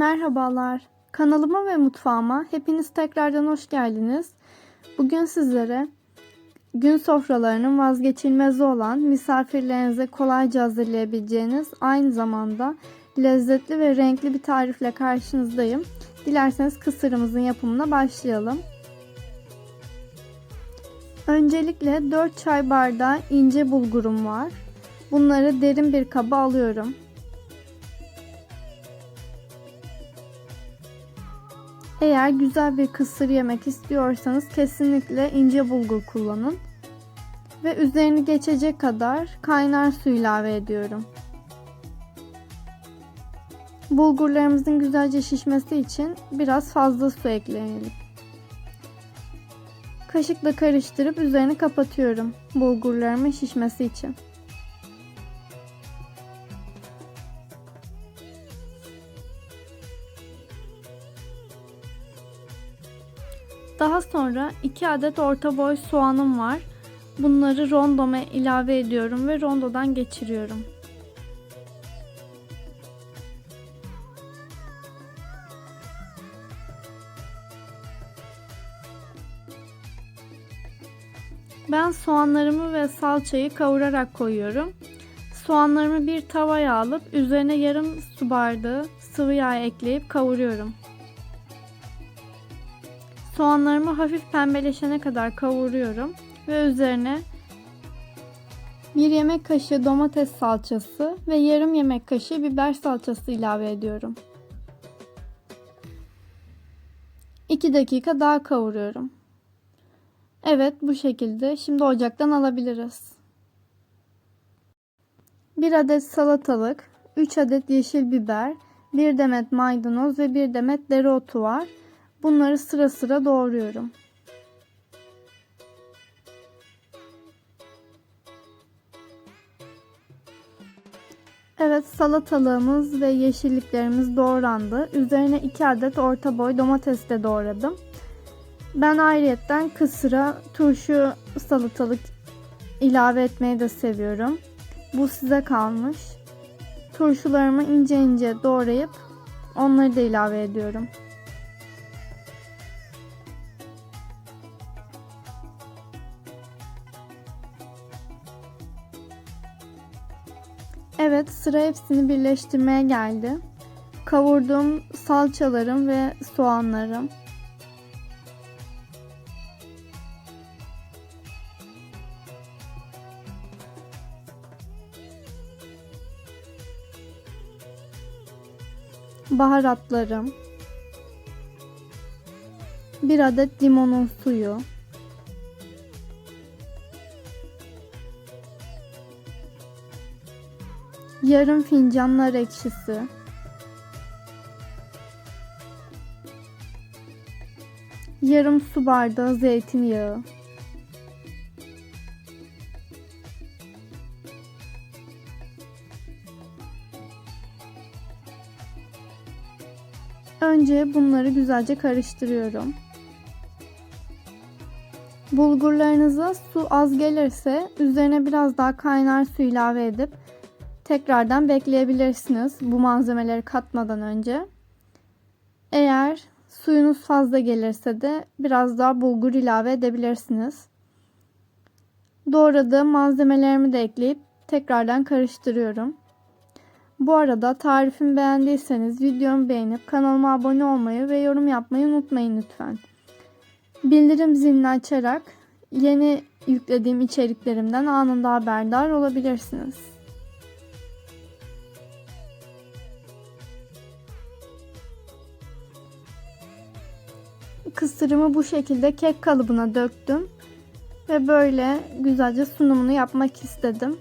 Merhabalar. Kanalıma ve mutfağıma hepiniz tekrardan hoş geldiniz. Bugün sizlere gün sofralarının vazgeçilmezi olan misafirlerinize kolayca hazırlayabileceğiniz aynı zamanda lezzetli ve renkli bir tarifle karşınızdayım. Dilerseniz kısırımızın yapımına başlayalım. Öncelikle 4 çay bardağı ince bulgurum var. Bunları derin bir kaba alıyorum. Eğer güzel bir kısır yemek istiyorsanız kesinlikle ince bulgur kullanın. Ve üzerini geçecek kadar kaynar su ilave ediyorum. Bulgurlarımızın güzelce şişmesi için biraz fazla su ekleyelim. Kaşıkla karıştırıp üzerini kapatıyorum bulgurlarımın şişmesi için. Daha sonra 2 adet orta boy soğanım var. Bunları rondoma ilave ediyorum ve rondodan geçiriyorum. Ben soğanlarımı ve salçayı kavurarak koyuyorum. Soğanlarımı bir tavaya alıp üzerine yarım su bardağı sıvı yağ ekleyip kavuruyorum. Soğanlarımı hafif pembeleşene kadar kavuruyorum ve üzerine bir yemek kaşığı domates salçası ve yarım yemek kaşığı biber salçası ilave ediyorum. 2 dakika daha kavuruyorum. Evet bu şekilde. Şimdi ocaktan alabiliriz. 1 adet salatalık, 3 adet yeşil biber, 1 demet maydanoz ve 1 demet dereotu var. Bunları sıra sıra doğruyorum. Evet salatalığımız ve yeşilliklerimiz doğrandı. Üzerine 2 adet orta boy domates de doğradım. Ben ayrıyetten kısıra turşu salatalık ilave etmeyi de seviyorum. Bu size kalmış. Turşularımı ince ince doğrayıp onları da ilave ediyorum. Evet sıra hepsini birleştirmeye geldi. Kavurduğum salçalarım ve soğanlarım. Baharatlarım. Bir adet limonun suyu. Yarım fincan nar ekşisi, yarım su bardağı zeytinyağı, Önce bunları güzelce karıştırıyorum. Bulgurlarınıza su az gelirse üzerine biraz daha kaynar su ilave edip tekrardan bekleyebilirsiniz bu malzemeleri katmadan önce. Eğer suyunuz fazla gelirse de biraz daha bulgur ilave edebilirsiniz. Doğradığım malzemelerimi de ekleyip tekrardan karıştırıyorum. Bu arada tarifimi beğendiyseniz videomu beğenip kanalıma abone olmayı ve yorum yapmayı unutmayın lütfen. Bildirim zilini açarak yeni yüklediğim içeriklerimden anında haberdar olabilirsiniz. Kısırımı bu şekilde kek kalıbına döktüm. Ve böyle güzelce sunumunu yapmak istedim.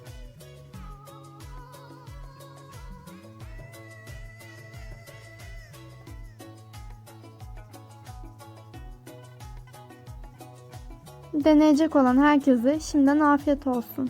Deneyecek olan herkese şimdiden afiyet olsun.